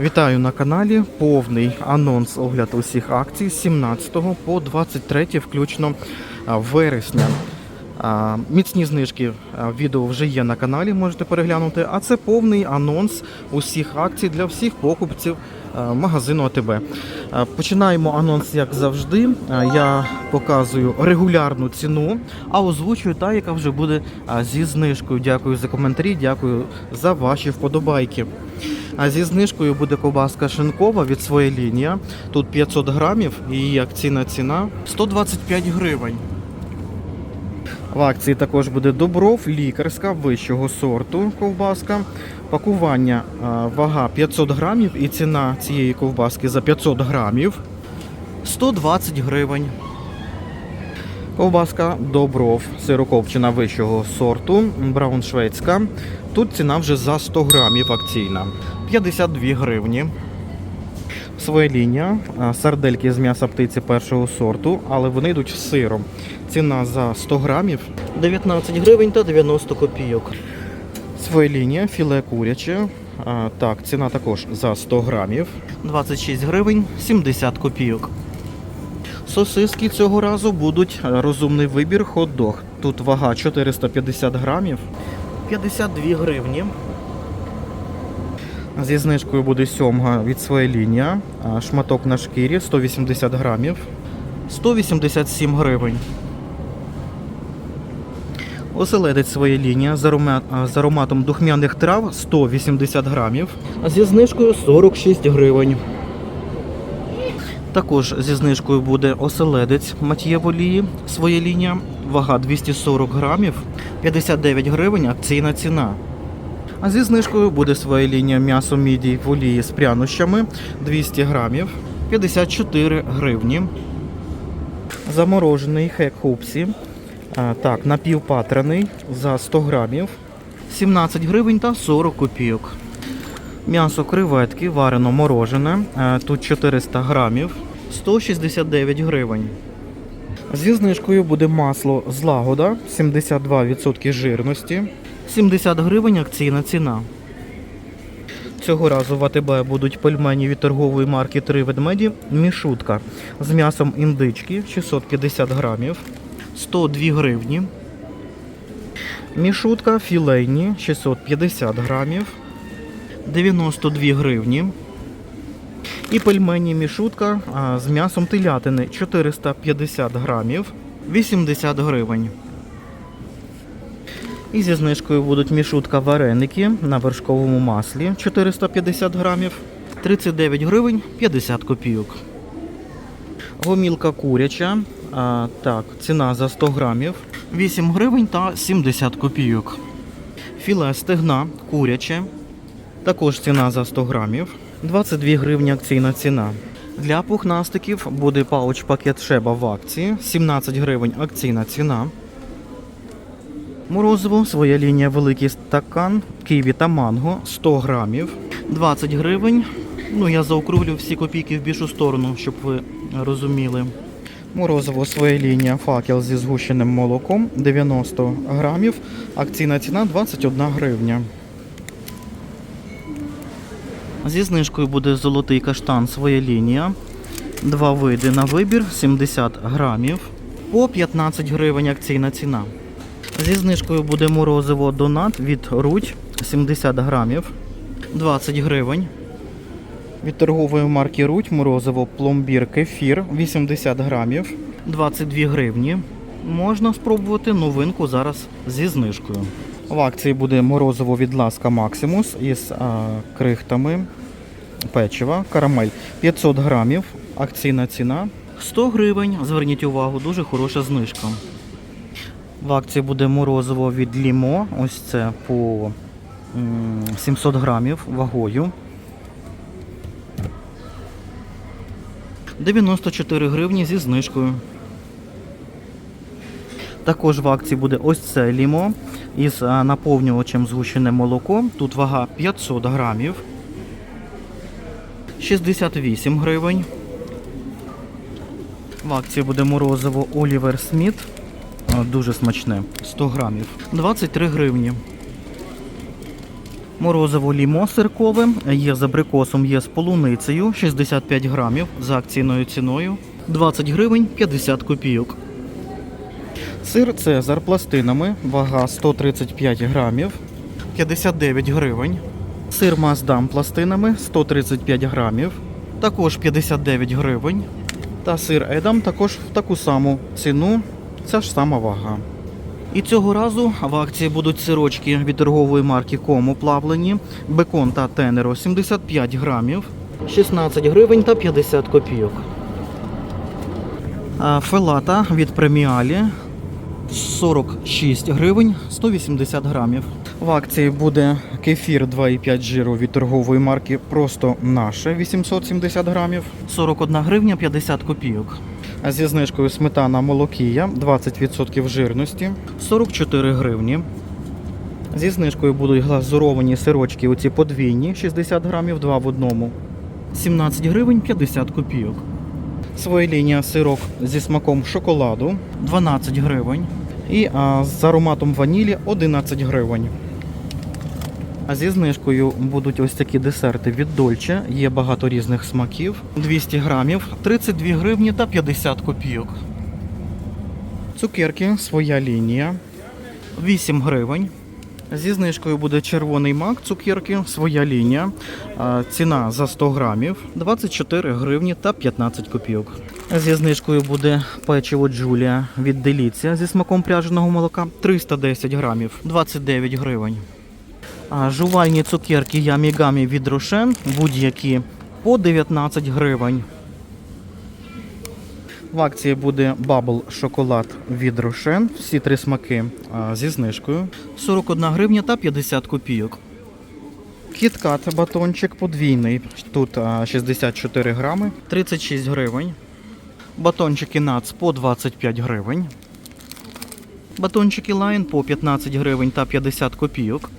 Вітаю на каналі. Повний анонс огляд усіх акцій з 17 по 23 включно вересня. Міцні знижки відео вже є на каналі, можете переглянути. А це повний анонс усіх акцій для всіх покупців магазину АТБ. Починаємо анонс, як завжди. Я показую регулярну ціну, а озвучую та, яка вже буде зі знижкою. Дякую за коментарі, дякую за ваші вподобайки. А зі знижкою буде ковбаска шинкова від своєї лінії. Тут 500 грамів її акційна ціна 125 гривень. В акції також буде добров, лікарська вищого сорту ковбаска. Пакування вага 500 грамів і ціна цієї ковбаски за 500 грамів 120 гривень. Ковбаска Добров, сирокопчена вищого сорту, брауншвейцька. Тут ціна вже за 100 грамів акційна. 52 гривні. Своя сардельки з м'яса птиці першого сорту, але вони йдуть з сиром. Ціна за 100 грамів 19 гривень та 90 копійок. Своя філе куряче. Так, ціна також за 100 грамів. 26 гривень 70 копійок. Сосиски цього разу будуть розумний вибір хот-дог. Тут вага 450 грамів, 52 гривні. Зі знижкою буде сьомга від своєї лінії. а Шматок на шкірі 180 грамів, 187 гривень. Оселедець своє лінія з, ароматом духмяних трав 180 грамів. А зі знижкою 46 гривень. Також зі знижкою буде оселедець Матіє в олії, своя лінія, вага 240 грамів, 59 гривень, акційна ціна. А зі знижкою буде своя лінія м'ясо мідій в олії з прянощами 200 грамів, 54 гривні. Заморожений хек хупсі. Так, напівпатраний за 100 грамів, 17 гривень та 40 копійок. М'ясо креветки варено морожене. Тут 400 грамів, 169 гривень. Зі знижкою буде масло злагода, 72% жирності, 70 гривень акційна ціна. Цього разу в АТБ будуть пельмені від торгової марки Три ведмеді. Мішутка з м'ясом індички 650 грамів, 102 гривні. Мішутка філейні 650 грамів, 92 гривні. І пельмені мішутка з м'ясом телятини 450 грамів, 80 гривень. І зі знижкою будуть мішутка вареники на вершковому маслі 450 грамів, 39 гривень 50 копійок. Гомілка куряча. А, так, ціна за 100 грамів 8 гривень та 70 копійок. Філе стегна куряче. Також ціна за 100 грамів. 22 гривні акційна ціна. Для пухнастиків буде пауч пакет шеба в акції. 17 гривень акційна ціна. Морозиво, своя лінія великий стакан, ківі та манго 100 грамів. 20 гривень. Ну, я заокруглю всі копійки в більшу сторону, щоб ви розуміли. Морозиво своя лінія факел зі згущеним молоком 90 грамів. Акційна ціна 21 гривня. Зі знижкою буде золотий каштан своя лінія. Два види на вибір 70 грамів. По 15 гривень акційна ціна. Зі знижкою буде морозиво донат від Рудь 70 грамів. 20 гривень. Від торгової марки Рудь морозиво пломбір кефір 80 грамів. 22 гривні. Можна спробувати новинку зараз зі знижкою. В акції буде морозиво від Ласка Максимус із а, крихтами печива, карамель 500 грамів, акційна ціна 100 гривень. Зверніть увагу, дуже хороша знижка. В акції буде морозиво від Лімо, ось це по 700 грамів вагою. 94 гривні зі знижкою. Також в акції буде ось це лімо із наповнювачем згущене молоко. Тут вага 500 грамів. 68 гривень. В акції буде морозиво Олівер Сміт. А, Дуже смачне. 100 грамів. 23 гривні. Морозиво лімо сиркове, є з абрикосом, є з полуницею, 65 грамів за акційною ціною, 20 гривень 50 копійок. Сир Цезар пластинами, вага 135 грамів, 59 гривень. Сир Маздам пластинами 135 грамів, також 59 гривень. Та сир Едам також в таку саму ціну, ця ж сама вага. І цього разу в акції будуть сирочки від торгової марки Кому плавлені, бекон та тенеро 75 грамів, 16 гривень та 50 копійок. Фелата від преміалі 46 гривень 180 грамів. В акції буде кефір 2,5 жиру від торгової марки Просто наше 870 грамів, 41 гривня 50 копійок. Зі знижкою сметана молокія 20% жирності 44 гривні. Зі знижкою будуть глазуровані сирочки, оці подвійні 60 грамів, 2 в одному. 17 гривень 50 копійок. Своєлінія сирок зі смаком шоколаду 12 гривень. І а, з ароматом ванілі 11 гривень. А зі знижкою будуть ось такі десерти від Дольче. Є багато різних смаків. 200 грамів, 32 гривні та 50 копійок. Цукерки, своя лінія. 8 гривень. Зі знижкою буде червоний мак, цукерки, своя лінія. Ціна за 100 грамів 24 гривні та 15 копійок. Зі знижкою буде печиво Джулія від Деліція зі смаком пряженого молока 310 грамів 29 гривень. Жувальні цукерки Ямігамі від Рошен будь-які по 19 гривень. В акції буде бабл шоколад від Рошен. Всі три смаки зі знижкою. 41 гривня та 50 копійок. Кіткат батончик подвійний. Тут а, 64 грами, 36 гривень. Батончики нац по 25 гривень. Батончики лайн по 15 гривень та 50 копійок.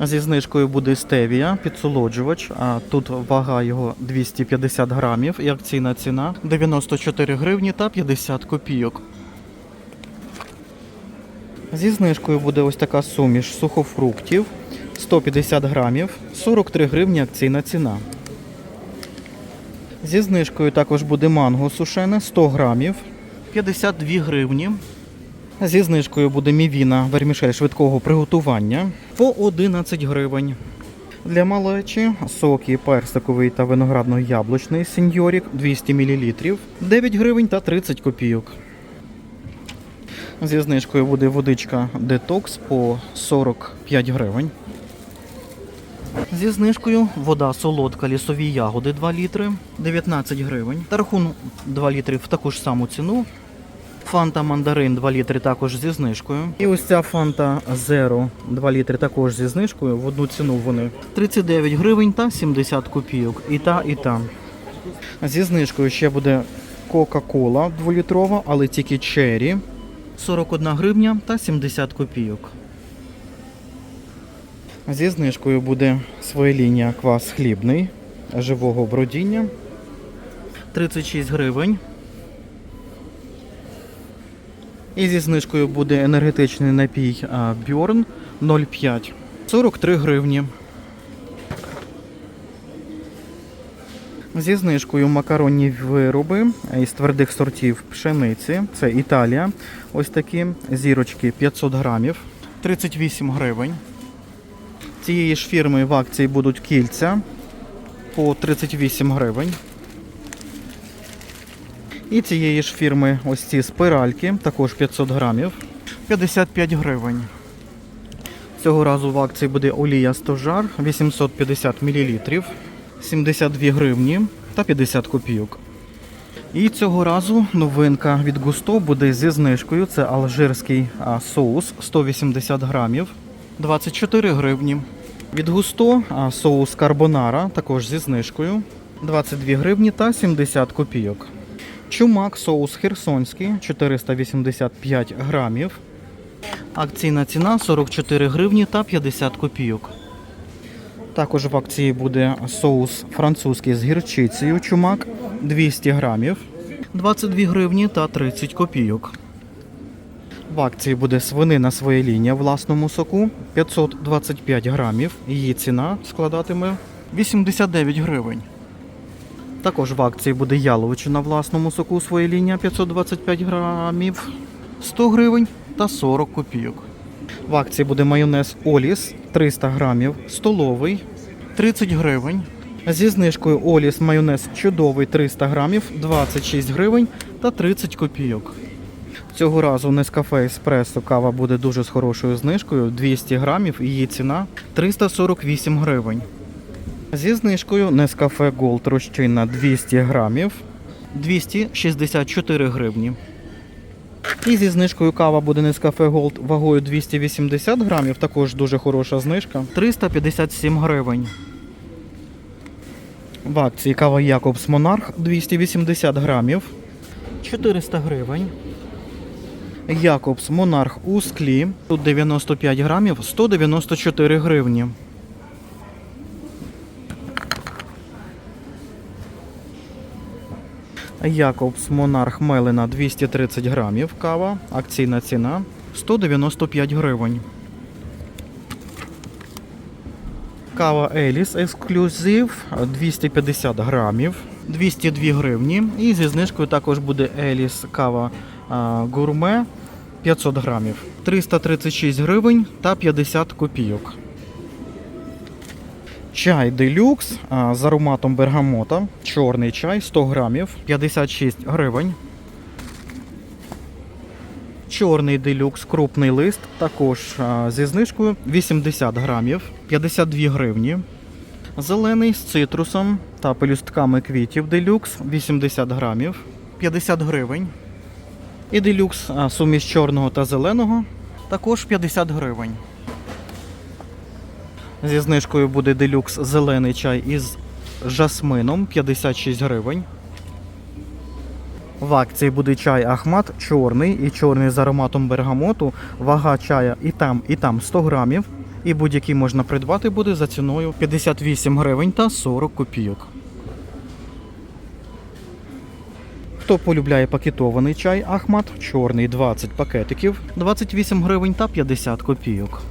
Зі знижкою буде стевія, підсолоджувач. А тут вага його 250 грамів і акційна ціна 94 гривні та 50 копійок. Зі знижкою буде ось така суміш сухофруктів 150 грамів, 43 гривні акційна ціна. Зі знижкою також буде манго сушене 100 грамів, 52 гривні. Зі знижкою буде мівіна вермішель швидкого приготування по 11 гривень. Для малечі соки персиковий та виноградно-яблучний сеньорік 200 мл 9 гривень та 30 копійок. Зі знижкою буде водичка детокс по 45 гривень. Зі знижкою вода солодка лісові ягоди 2 літри 19 гривень. Тархун 2 літри в таку ж саму ціну. Фанта мандарин 2 літри також зі знижкою. І ось ця фанта Zero 2 літри також зі знижкою. В одну ціну вони 39 гривень та 70 копійок. І та, і та. Зі знижкою ще буде Кока-Кола 2-літрова, але тільки черрі. 41 гривня та 70 копійок. Зі знижкою буде своєлінія квас хлібний живого бродіння. 36 гривень. І зі знижкою буде енергетичний напій Bjorn 0,5. 43 гривні. Зі знижкою макаронні вироби із твердих сортів пшениці. Це Італія. Ось такі зірочки 500 грамів. 38 гривень. Цієї ж фірми в акції будуть кільця по 38 гривень. І цієї ж фірми ось ці спиральки, також 500 грамів, 55 гривень. Цього разу в акції буде олія стожар 850 мл, 72 гривні та 50 копійок. І цього разу новинка від Густо буде зі знижкою. Це алжирський соус 180 грамів, 24 гривні. Від Густо соус карбонара також зі знижкою 22 гривні та 70 копійок. Чумак соус херсонський 485 грамів. Акційна ціна 44 гривні та 50 копійок. Також в акції буде соус французький з гірчицею чумак 200 грамів, 22 гривні та 30 копійок. В акції буде свинина своя лінія в власному соку 525 грамів. Її ціна складатиме 89 гривень. Також в акції буде яловичина в власному соку своя лінія 525 грамів 100 гривень та 40 копійок. В акції буде майонез Оліс 300 грамів, столовий 30 гривень. Зі знижкою Оліс майонез чудовий 300 грамів, 26 гривень та 30 копійок. Цього разу Нескафе Еспресо кава буде дуже з хорошою знижкою 200 грамів, її ціна 348 гривень. Зі знижкою Нескафе Gold розчинна 200 грамів 264 гривні. І зі знижкою кава буде Нескафе Gold вагою 280 грамів, також дуже хороша знижка 357 гривень. В акції кава Якобс Монарх 280 грамів 400 гривень. Якобс Монарх у склі. Тут 95 грамів 194 гривні. Якобс Монарх Мелена 230 грамів кава. Акційна ціна 195 гривень. Кава Еліс Ексклюзив 250 грамів, 202 гривні. І зі знижкою також буде Еліс кава гурме 500 грамів, 336 гривень та 50 копійок. Чай делюкс з ароматом бергамота, чорний чай 100 грамів, 56 гривень. Чорний делюкс, крупний лист, також зі знижкою 80 грамів, 52 гривні. Зелений з цитрусом та пелюстками квітів делюкс 80 грамів, 50 гривень. І делюкс суміш чорного та зеленого також 50 гривень. Зі знижкою буде делюкс зелений чай із жасмином 56 гривень. В акції буде чай Ахмат чорний і чорний з ароматом бергамоту. Вага чая і там, і там 100 грамів. І будь-який можна придбати буде за ціною 58 гривень та 40 копійок. Хто полюбляє пакетований чай Ахмат, чорний 20 пакетиків, 28 гривень та 50 копійок.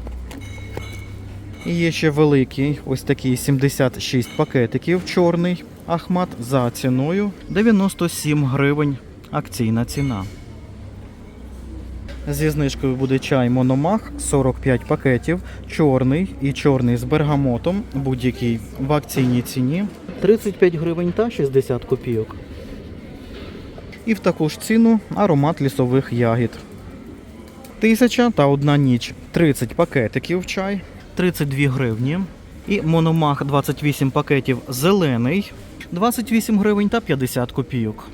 І є ще великий, ось такий 76 пакетиків чорний Ахмат за ціною 97 гривень. Акційна ціна. Зі знижкою буде чай Мономах 45 пакетів, чорний і чорний з бергамотом, будь-який в акційній ціні 35 гривень та 60 копійок. І в таку ж ціну аромат лісових ягід. Тисяча та одна ніч 30 пакетиків чай, 32 гривні. І мономах 28 пакетів зелений, 28 гривень та 50 копійок.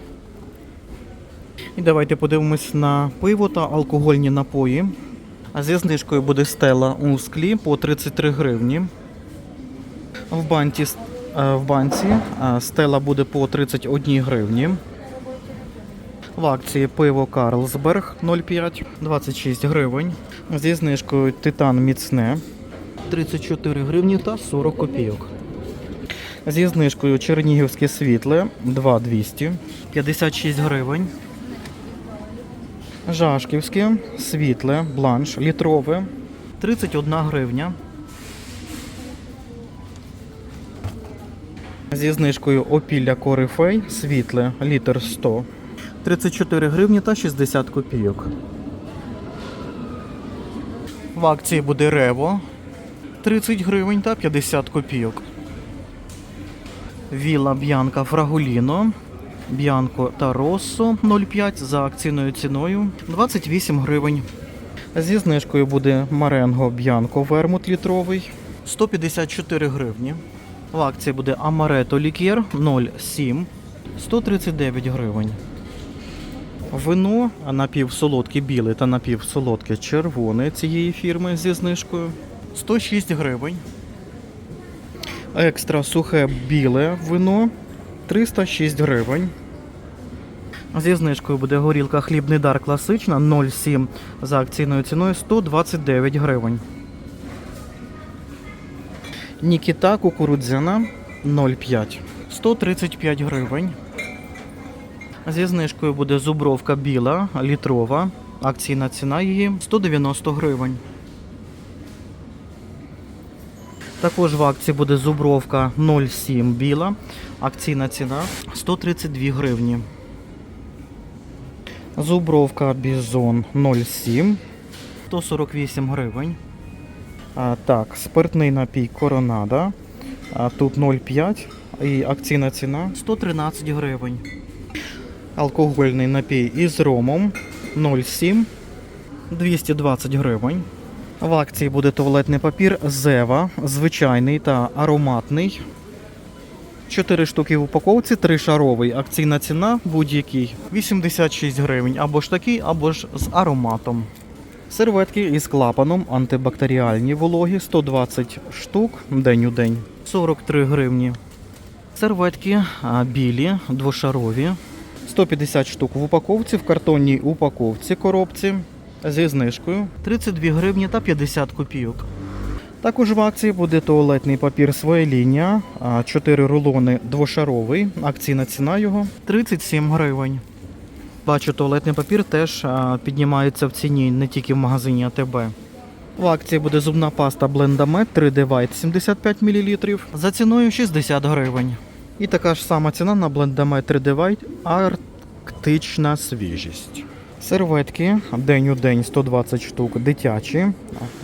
І давайте подивимось на пиво та алкогольні напої. А зі знижкою буде стела у склі по 33 гривні. В, банці, е, в банці е, стела буде по 31 гривні. В акції пиво Карлсберг 0,5 26 гривень. Зі знижкою Титан міцне 34 гривні та 40 копійок. Зі знижкою Чернігівське світле 2,200 56 гривень. Жашківське світле бланш літрове 31 гривня. Зі знижкою опілля корифей світле літр 100 34 гривні та 60 копійок. В акції буде Рево 30 гривень та 50 копійок. Віла Б'янка Фрагуліно. Б'янко та Россо 0,5 за акційною ціною 28 гривень. Зі знижкою буде Маренго Б'янко Вермут літровий 154 гривні. В акції буде Амарето Лікер 0,7 139 гривень. Вино напівсолодке біле та напівсолодке червоне цієї фірми зі знижкою 106 гривень. Екстра сухе біле вино 306 гривень. Зі знижкою буде горілка хлібний дар класична 0,7 за акційною ціною 129 гривень. Нікіта кукурудзяна 0,5 135 гривень. Зі знижкою буде зубровка біла літрова Акційна ціна її 190 гривень. Також в акції буде зубровка 0,7 біла. Акційна ціна 132 гривні. Зубровка Бізон 0,7 148 гривень. А, так, спиртний напій Коронада. А, тут 0,5 і акційна ціна 113 гривень. Алкогольний напій із ромом 0,7 220 гривень. В акції буде туалетний папір Зева, звичайний та ароматний. 4 штуки в упаковці, 3 шаровий. Акційна ціна будь-який 86 гривень. Або ж такий, або ж з ароматом. Серветки із клапаном антибактеріальні вологі 120 штук день у день 43 гривні. Серветки білі, двошарові 150 штук в упаковці, в картонній упаковці коробці зі знижкою 32 гривні та 50 копійок. Також в акції буде туалетний папір своя лінія, 4 рулони двошаровий. Акційна ціна його 37 гривень. Бачу, туалетний папір теж піднімається в ціні не тільки в магазині АТБ. В акції буде зубна паста Blendamет 3D White 75 мл за ціною 60 гривень. І така ж сама ціна на Blendamет 3D White Арктична свіжість. Серветки день у день 120 штук дитячі.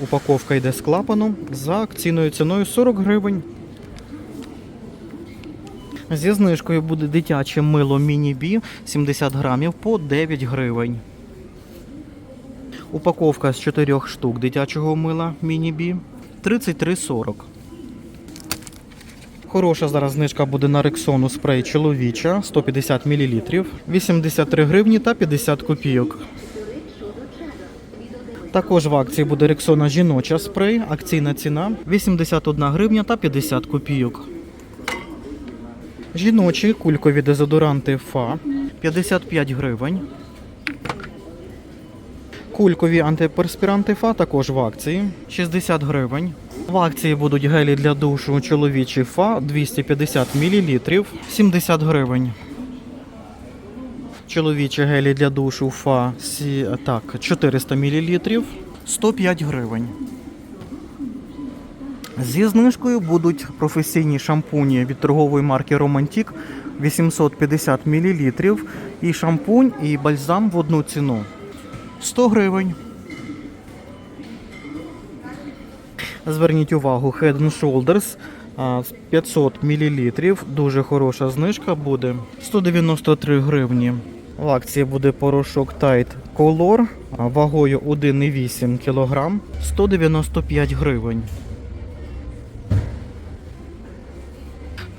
Упаковка йде з клапаном за акційною ціною 40 гривень. Зі знижкою буде дитяче мило міні-бі 70 грамів по 9 гривень. Упаковка з 4 штук дитячого мила міні-бі 33,40. Хороша зараз знижка буде на Рексону спрей чоловіча 150 мл 83 гривні та 50 копійок. Також в акції буде Рексона жіноча спрей. Акційна ціна 81 гривня та 50 копійок. Жіночі кулькові дезодоранти ФА 55 гривень. Кулькові антиперспіранти ФА також в акції 60 гривень. В акції будуть гелі для душу чоловічі ФА 250 мл 70 гривень. Чоловічі гелі для душу ФА так, 400 мл 105 гривень. Зі знижкою будуть професійні шампуні від торгової марки Romantic 850 мл і шампунь, і бальзам в одну ціну 100 гривень. Зверніть увагу, Head and Shoulders 500 мл. Дуже хороша знижка буде 193 гривні. В акції буде порошок Tide Color вагою 1,8 кг 195 гривень.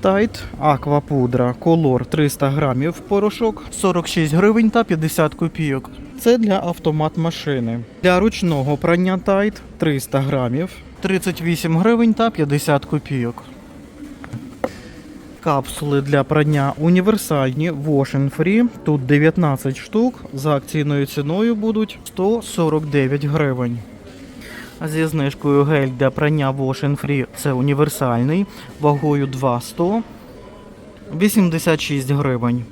Тайт Аква пудра Color 300 грамів порошок 46 гривень та 50 копійок. Це для автомат машини. Для ручного прання Тайт 300 грамів 38 гривень та 50 копійок. Капсули для прання універсальні Wash Free. Тут 19 штук. За акційною ціною будуть 149 гривень. Зі знижкою гель для прання Wash Free це універсальний, вагою 200 86 гривень.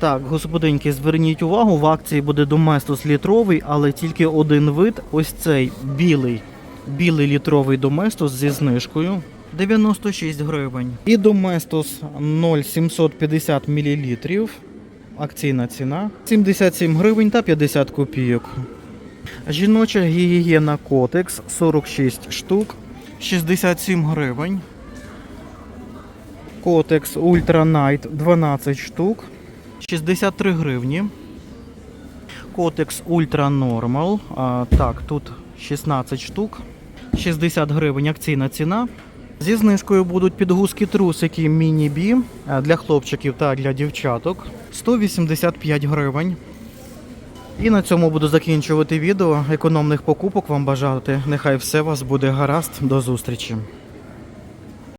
Так, господинки, зверніть увагу, в акції буде Доместос літровий, але тільки один вид. Ось цей білий. Білий літровий Доместос зі знижкою 96 гривень. І Доместос 0,750 мл. Акційна ціна 77 гривень та 50 копійок. Жіноча гігієна Котекс 46 штук 67 гривень. Котекс Ультра Найт 12 штук 63 гривні. Котекс Ультра Нормал. Так, тут 16 штук. 60 гривень акційна ціна. Зі знижкою будуть підгузки трусики міні-бі для хлопчиків та для дівчаток. 185 гривень. І на цьому буду закінчувати відео. Економних покупок вам бажати. Нехай все у вас буде гаразд. До зустрічі.